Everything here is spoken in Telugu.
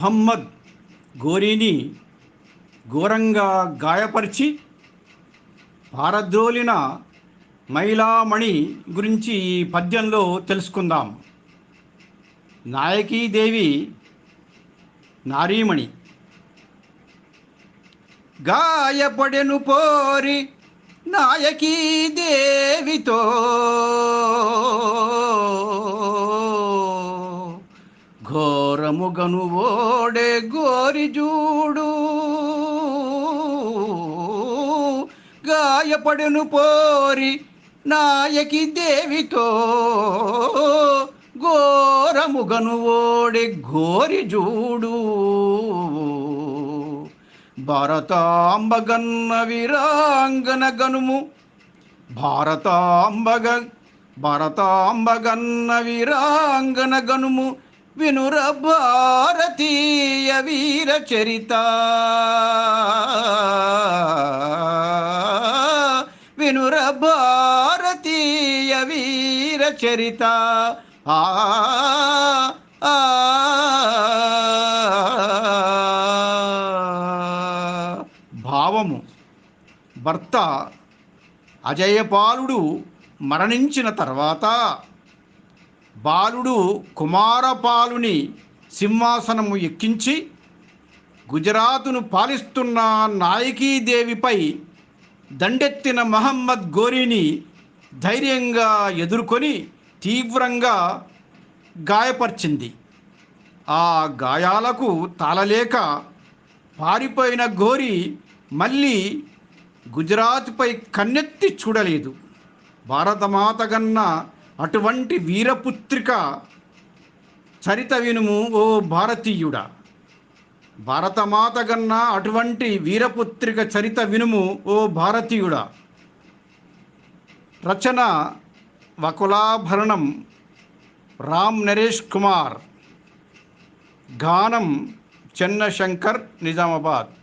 మహమ్మద్ గోరీని ఘోరంగా గాయపరిచి పారద్రోలిన మహిళామణి గురించి ఈ పద్యంలో తెలుసుకుందాం. నాయకీదేవి నారీమణి. గాయపడెను పోరి నాయకీ దేవితో ఓడే గోరి జూడు. గాయపడును పోరి నాయకి దేవితో. ఘోరముగను ఓడే గోరి జూడు. భారతాంబగన్న వీరాంగన గనుము భారతాంబగ భారతాంబగన్న వీరాంగన గనుము వినుర భారతీయ వీర చరిత. వినుర భారతీయ వీర చరిత. ఆ ఆ భావము భర్త అజయపాలుడు మరణించిన తర్వాత బాలుడు కుమారపాలుని సింహాసనము ఎక్కించి గుజరాతును పాలిస్తున్న నాయకీదేవిపై దండెత్తిన మహమ్మద్ గోరీని ధైర్యంగా ఎదుర్కొని తీవ్రంగా గాయపరిచింది. ఆ గాయాలకు తాళలేక పారిపోయిన గోరి మళ్ళీ గుజరాత్పై కన్నెత్తి చూడలేదు. భారతమాత కన్నా అటువంటి వీరపుత్రిక చరిత వినుము ఓ భారతీయుడా. భారతమాత కన్నా అటువంటి వీరపుత్రిక చరిత వినుము ఓ భారతీయుడా. రచన వకులాభరణం రామ్ నరేష్ కుమార్. గానం చెన్నశంకర్ నిజామాబాద్.